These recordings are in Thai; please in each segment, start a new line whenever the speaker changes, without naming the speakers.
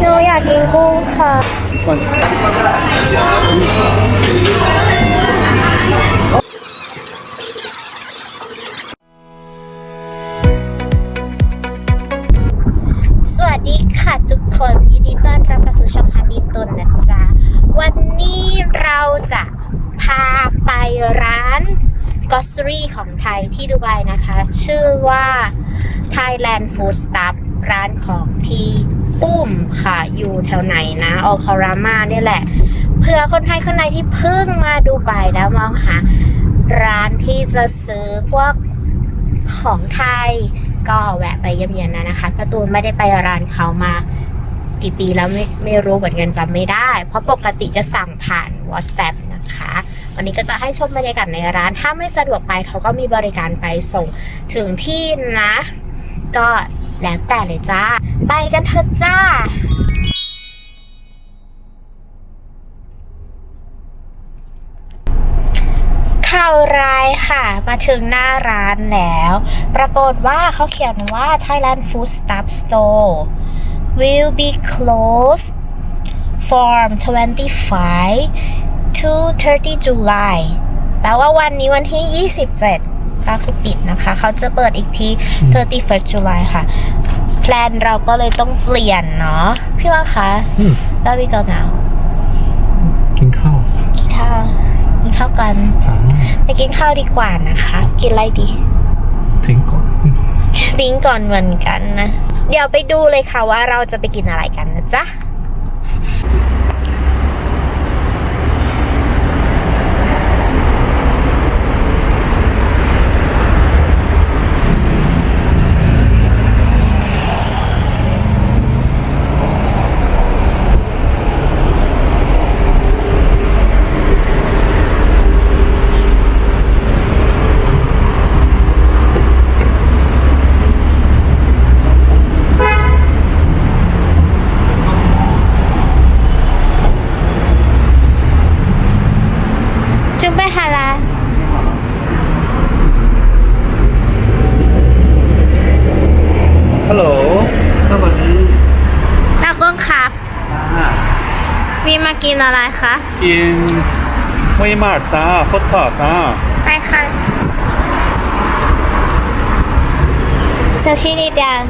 หนูอยากกินกุ้งค่ะสวัสดีค่ะทุกคนยินดีต้อนรับเข้าสู่ช่องฮันนี่ตุนนะจ๊ะ วันนี้เราจะพาไปร้านกอสรีของไทยที่ดูไบนะคะ ชื่อว่า Thailand Food Stuff ร้านของพี่ปุ้มค่ะ อยู่แถวไหนนะออคารามาเนี่ยแหละ เพื่อคนไทยคนไหนที่เพิ่งมาดูไบแล้วมองหาร้านที่จะซื้อพวกของไทยก็แวะไปเยี่ยมเยียนนะนะคะกร์ตูนไม่ได้ไปร้านเขามากี่ปีแล้วไม่ไม่รู้เหมือนกันจำไม่ได้ เพราะปกติจะสั่งผ่าน WhatsApp นะคะ วันนี้ก็จะให้ชมบรรยากาศในร้าน ถ้าไม่สะดวกไปเขาก็มีบริการไปส่งถึงที่นะ ก็ แล้วแต่เลยจ้า ไปกันเถอะจ้าข่าวร้ายค่ะ มาถึงหน้าร้านแล้ว ปรากฏว่าเขาเขียนว่า Thailand Food Stuff Store will be closed from 25 to 30 July แปลว่าวันนี้วันที่ 27 ก็คือปิดนะคะ เขาจะเปิดอีกที 31 July ค่ะ แพลนเราก็เลยต้องเปลี่ยนเนาะพี่ว่าคะ
อืม
แล้ววิกเอาหนาว
กินข้าว
กินข้าวกินข้าวกัน
สาม
ไปกินข้าวดีกว่านะคะ กินอะไรดี
ทิ้งก่อน
ติ้งก่อนเหมือนกันนะ เดี๋ยวไปดูเลยค่ะว่าเราจะไปกินอะไรกันนะจ๊ะ จุ๊บไปหาละ
ฮัลโหลสวัสดี
ตากล้องครับ
อ่า
มีมากิน อะไรคะ
กินไม่มากจ้าฟุตพอร์ตจ้า
ไปค่ะซูชินิดยัง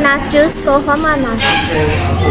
nachos com
romana. Oh,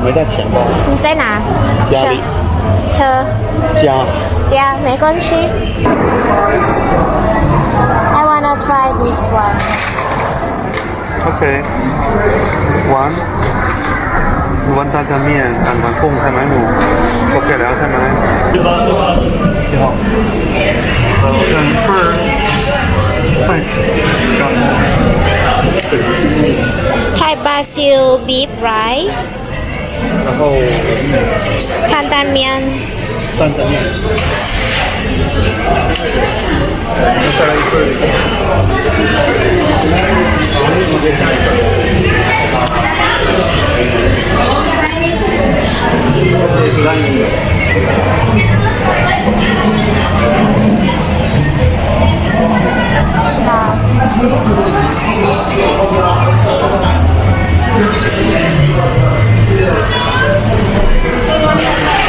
我没带钱包。
你在哪？
家里。
车。
家。
家没关系。I ừ, wanna try this one.
Okay. One. One 炸酱面，蛋黄贡菜买母，我给了菜买。你好。呃，我要一份儿饭，然后。
Thai Basil beef rice.
然后
担担面，
担担面，再来一份，
再来一
份。是吧？everyone.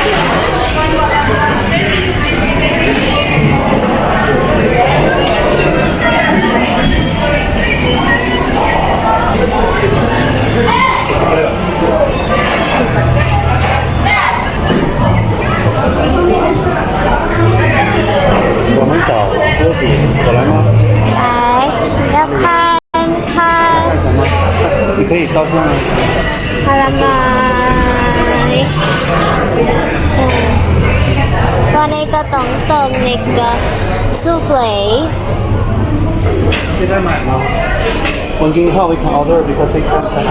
我今天 we can order because they can't sell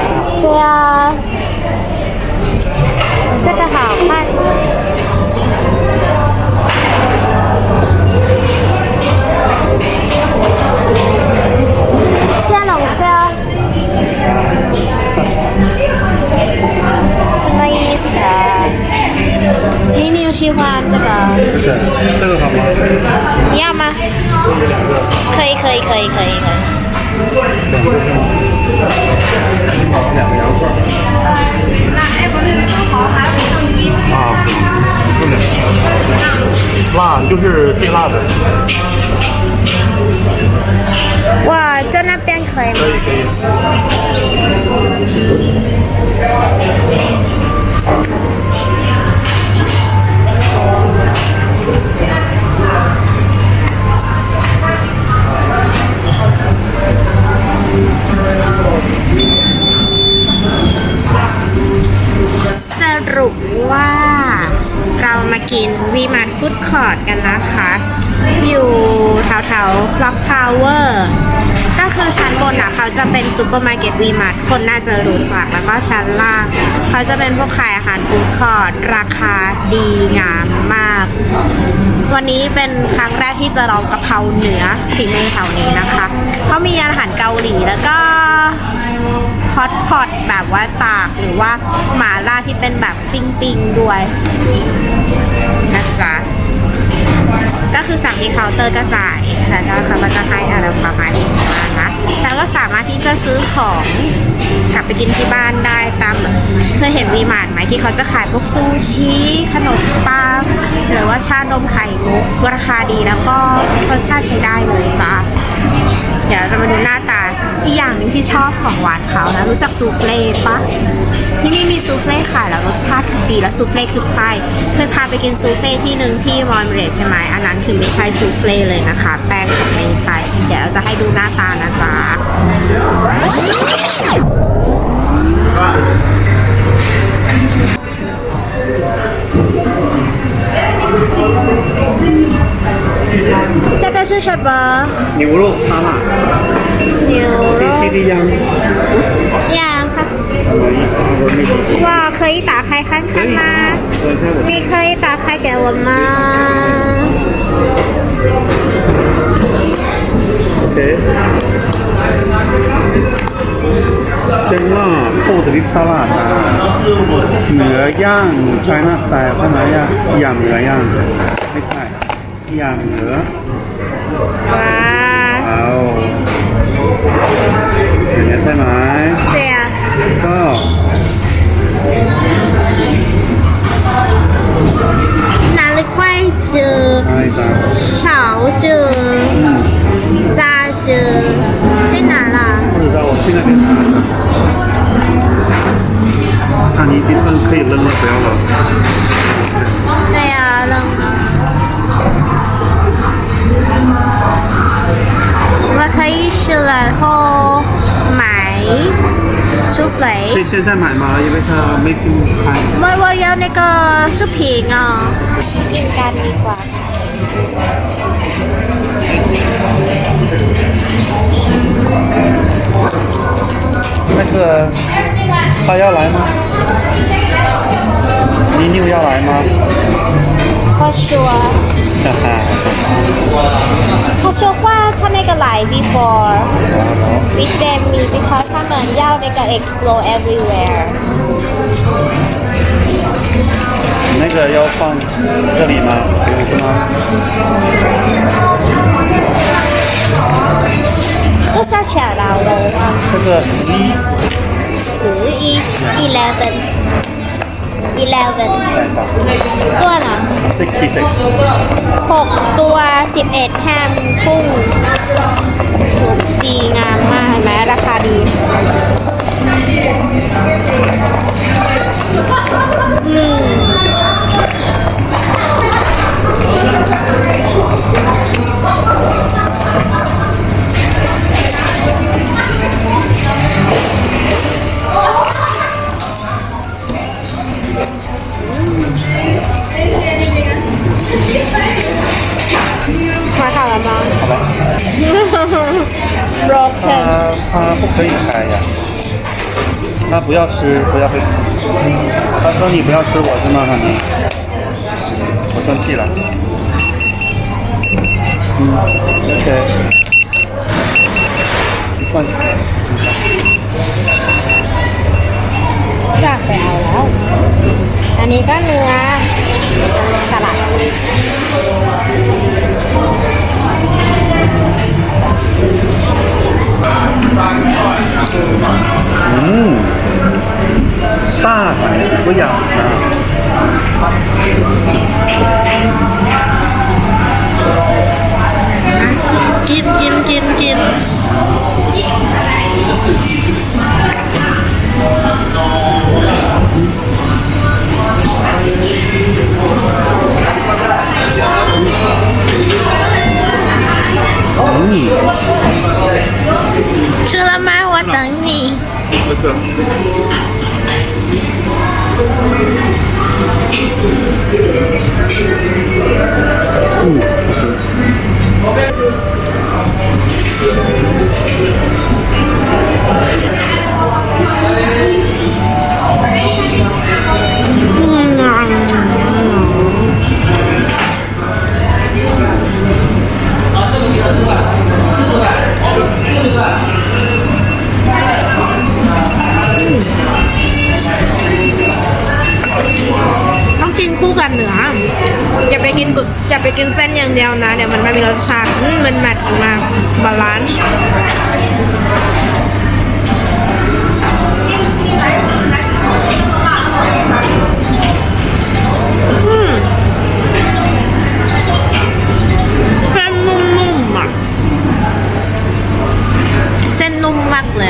对啊，这个好看。 ซูเปอร์มาร์เก็ตวีมาร์ทคนน่าจะรู้จักแล้วก็ชั้นล่าง เขาจะเป็นพวกขายอาหารฟู้ดคอร์ทราคาดีงามมาก วันนี้เป็นครั้งแรกที่จะลองกะเพราเหนือฝีมือแถวนี้นะคะเขามีอาหารเกาหลีแล้วก็ฮอตพอตแบบว่าตากหรือว่าหมาล่าที่เป็นแบบปิ้งปิงๆด้วยนะจ๊ะก็คือสั่งที่เคาน์เตอร์ก็จ่ายแล้วก็เขาก็จะให้อะไรประมาณนี้ แล้วก็สามารถที่จะซื้อของกลับไปกินที่บ้านได้ตามแบบเคยเห็นวีมานไหมที่เขาจะขายพวกซูชิขนมปังหรือว่าชานมไข่มุกราคาดีแล้วก็รสชาติใช้ได้เลยจ้าเดี๋ยวจะมาดูหน้าตา อีกอย่างหนึงที่ชอบของหวานเขานะรู้จักซูเฟ่ปะที่นี่มีซูเฟ่ขายแล้วรสชาติคือดีแล้วซูเฟ่คือไส้เคยพาไปกินซูเฟ่ที่หนึ่งที่มอนเรสใช่ไหมอันนั้นคือไม่ใช่ซูเฟ่เลยนะคะ แป้งของไม่ใช่เดี๋ยวเราจะให้ดูหน้าตานะจ๊ะ 是什么？
牛肉沙拉，
牛肉
西地羊。
呀，哇，可以打开看看吗？你可以打开给我吗？
OK。เส้นลาบโคตรลิปซาลาดนะเนื้อย่างไชน่าสไตล์ใช่ไหมย่างยำเนื้อย่างไม่ใช่ยำเนื้อ
哇，
เอาอย่างนี้ยใช่ไหม
对呀、
ก็
拿了筷子、
ใช่ครับ
勺子、沙子，在哪了？
不知道我去那边查的啊你这份可以扔了不要了
是然后买苏
菲。所
以
现在买吗？因为它 making time。
我我要那个视频哦。应该没关。
那个他要来吗？你妞要来吗？
他说。
哈哈。
他说话。他那个来 before with them me because 他们要那个 explore everywhere。
那个要放这里吗？不用是吗？
多少钱了？我
这个十一
十一 eleven eleven
再吧
ตัวเหรอ
，sixty six。
หกตัวสิบเอ็ดแฮมกุ้งถูก ดีงามมากเห็นไหมราคาดีหนึ่ง
不要吃，不要被吃。他说你不要吃我是吗，汉尼？我生气了。嗯，OK。你放。
จากไปเอาแล้ว อันนี้ก็เนื้อสลัด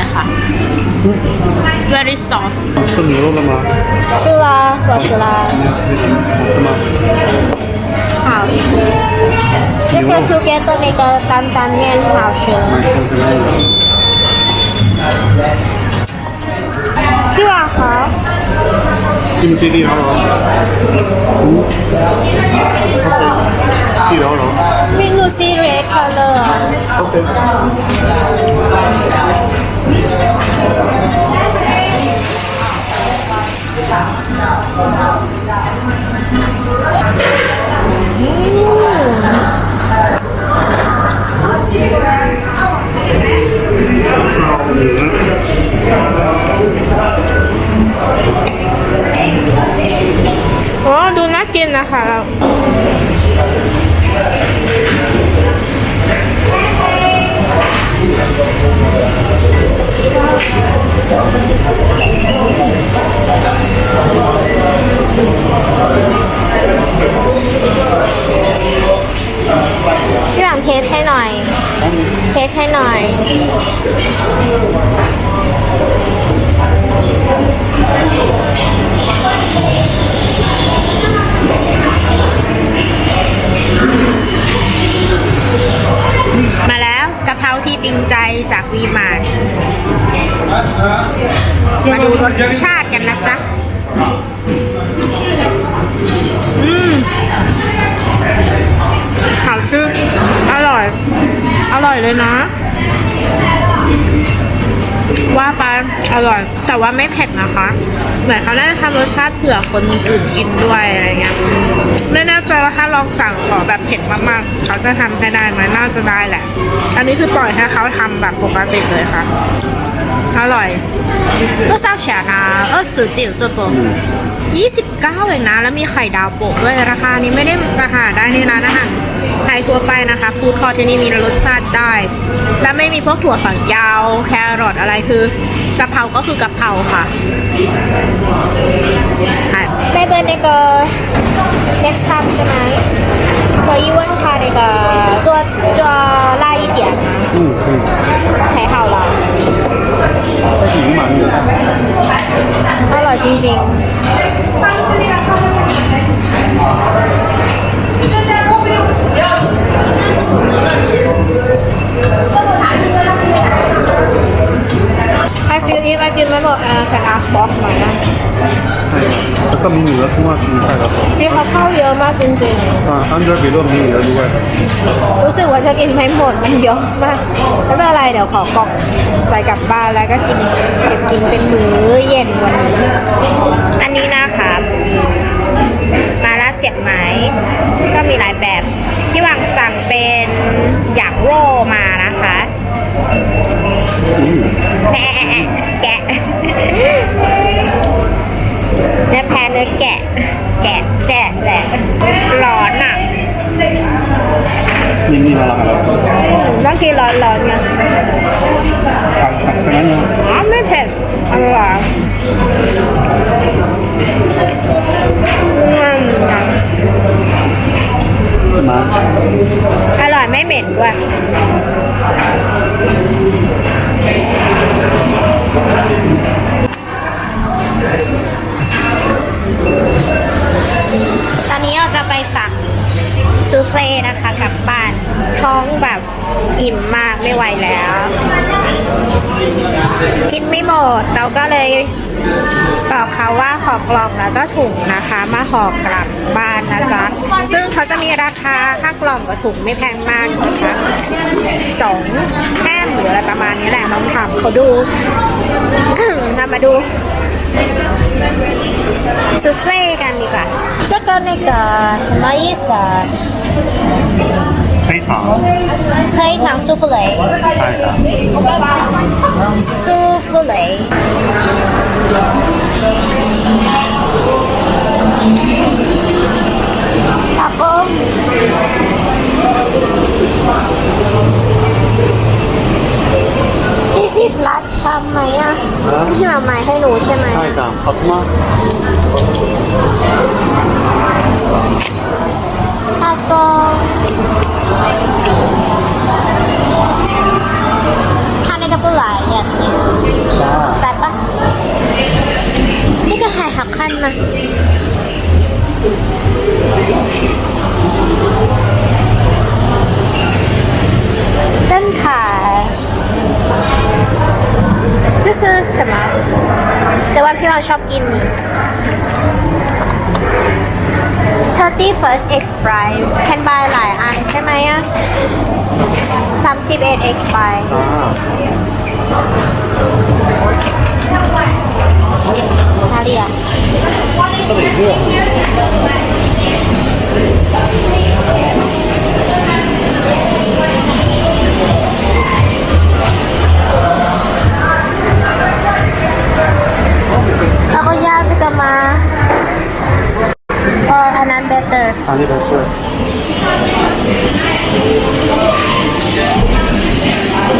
เลยค่ะ very soft
吃牛肉了吗？
吃啦，我吃啦。
是吗？
好吃。这个 to get 的那个担担面好吃。对吧？好。
是不是地条龙？嗯。地条龙。
มีลูซี่เรดคัลเลอร์
OK。
โอ้ดูน่ากินนะคะเรา วีมาร์มาดูรสชาติกันนะจ๊ะ อืมขาวชื่ออร่อย อร่อยเลยนะ ว่าปลาอร่อย แต่ว่าไม่เผ็ดนะคะเหมือนเขาได้ทำรสชาติเผื่อคนอื่นกินด้วยอะไรเงี้ยไม่แน่ใจว่าถ้าลองสั่งขอแบบเผ็ดมากๆ เขาจะทำให้ได้ไหมน่าจะได้แหละ อันนี้คือปล่อยให้เขาทำแบบปกติเลยค่ะอร่อยก็เศร้าเฉียนะเออสื่อจิ๋วตัวโปรยี่สิบเก้าเลยนะ แล้วมีไข่ดาวโปะด้วยราคานี้ไม่ได้จะหาได้ในร้านอาหาร ไทยทั่วไปนะคะ ฟู้ดคอร์ทที่นี่มีรสชาติได้ และไม่มีพวกถั่วฝักยาว แครอทอะไรคือกะเพราก็คือกะเพราค่ะ那个那个 next time 是吗？可以问他那个做做辣一点吗？
嗯嗯，
太好了，
还挺满的。
อร่อยจริงๆ I feel if I กินไม่หมด uh, can ask boss หน่อยนะ
OK。ก็มีเหนือทั่วมีใช่ครับ
ที่เขาเข้าเยอะมากจริง
อ่าอันเดอร์บิโลมีเหนือด้วย
ๆ รู้สึกว่าจะกินไม่หมดมันเยอะมากไม่เป็นไรเดี๋ยวขอกล่องใส่กลับบ้านแล้วก็กินเก็บกินเป็นมื้อเย็นวันนี้ อันนี้นะคะมาล่าเสียบไหมก็มีหลายแบบ ที่วางสั่ง โร่มานะคะแม่แกะเนื้อแพ้เนื้อแกะ แกะแจกแหละร้อนอะ
นี่นี่มาแล้วครับ
ต้องกินร้อนๆไง
ตักตักนั้น
อ๋อไม่เผ็ดอร่อยอืม
มา
อร่อยไม่เหม็นด้วยตอนนี้เราจะไปสั่งซูเฟ่นะคะกลับบ้าน ท้องแบบ อิ่มมากไม่ไหวแล้วกินไม่หมดเราก็เลยบอกเขาว่าขอกล่องแล้วก็ถุงนะคะ มาห่อกลับบ้านนะจ๊ะ ซึ่งเขาจะมีราคาค่ากล่องกับถุงไม่แพงมากนะคะสองแห้มหรืออะไรประมาณนี้แหละน้องถามเขาดูทำมาดูซูเฟ่กันดีกว่าเจ
อกั
นในกา
สมัยสา
Hơi thằng souffle. Souffle. Tapos This is last time ไหมอ่ะไม่ใช่แบบใหม่ให้หนูใช่ไหม
ใช่ครับขอบคุณมาก
ทาโก 他那个不来呀，
จ้า
来吧。这个还好看吗？灯台，这是什么？แต่ว่าพี่วางชอบกิน นี่ thirty first X Prime can buy หลายอันใช่ไหมอ่ะสามสิบเอ็ด X Prime
จ้า
哪里啊？
这里过
然后要这个吗？Or better？
อัน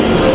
นี้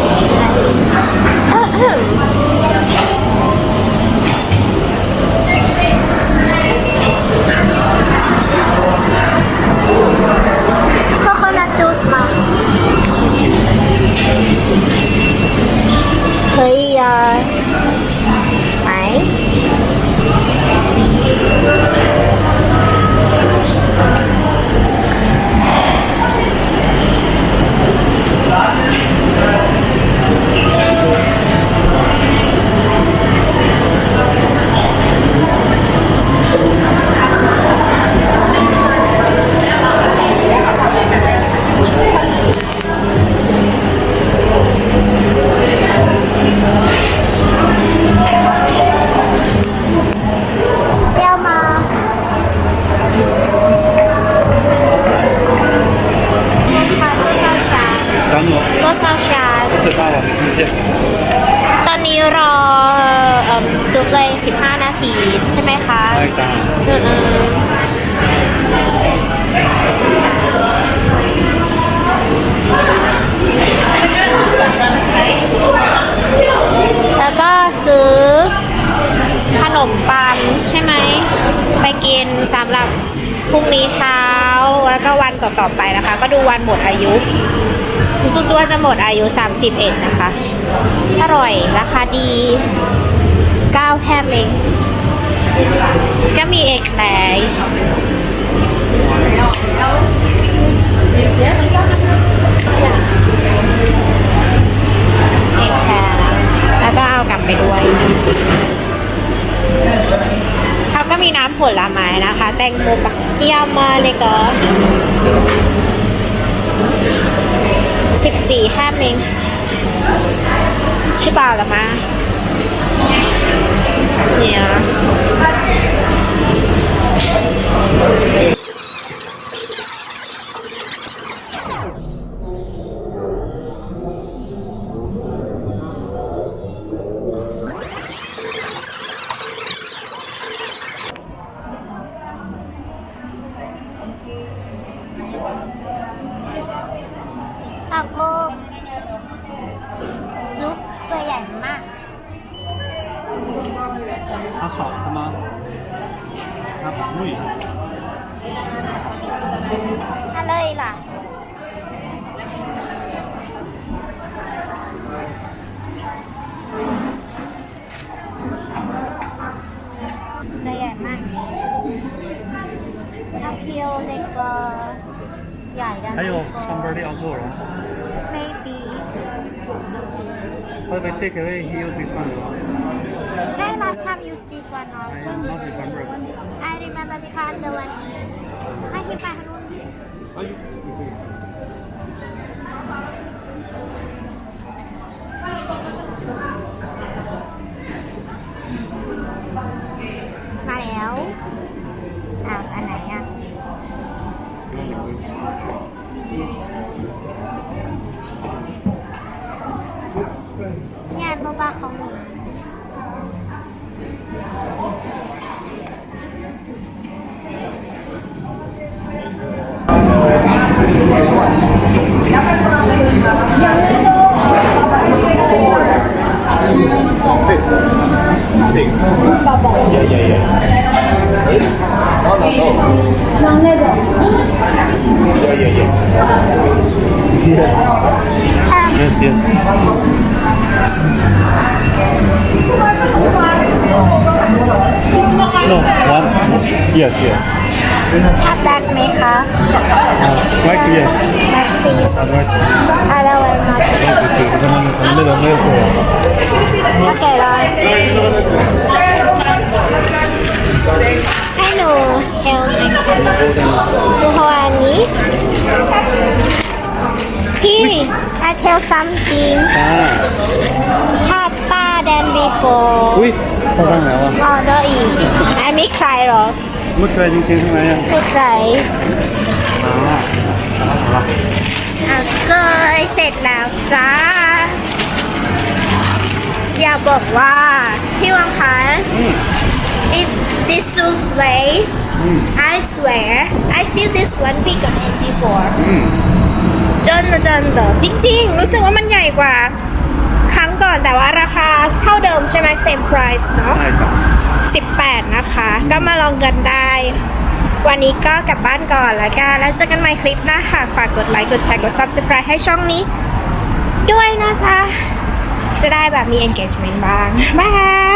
ก็มีเอกแคลร์เอกแคลร์แล้วก็เอากลับไปด้วย เขาก็มีน้ำผลไม้นะคะ แตงโมปักยามาเลยก็สิบสี่ห้าเมงใช่เปล่าหรอมาเนี่ย
Thank you. Take away here this one?
ใช่ last time use this one
I
also
not remember.
I remember because the one ให้ที่ไปทางนู้น
Are you? Yes, yes. No, one. Yes, yes.
ไหมคะ
Uh, right here.
Not please Uh,
right here.
otherwise not
Right this way. Because I'm- I'm little- I'm little poor.
โอเคเลยให้หนูเฮลหน่อยค่ะหนูเพราะว่าอันนี้ พี่ I tell something
อ่า
had better than before
อุ๊ยเข้าบ้างแล้วอะ
order อีก I ไม่ใครหรอ
ก มุดใจจริ
งๆใช่ไห
มอ่ดใจ
อะก็เสร็จแล้วจ้า อย่าบอกว่า พี่วังคะ is this souffle I swear I feel this one bigger than before จนจนเดอจริง ๆ รู้สึกว่ามันใหญ่กว่า ครั้งก่อนแต่ว่าราคาเท่าเดิมใช่ไหม same price เนาะ 18 นะคะ ก็มาลองกันได้ วันนี้ก็กลับบ้านก่อนแล้วกัน แล้วเจอกันใหม่คลิปหน้าค่ะ ฝากกดไลค์ กดแชร์ กด subscribe ให้ช่องนี้ ด้วยนะจ๊ะ จะได้แบบมี engagement บ้าง บาย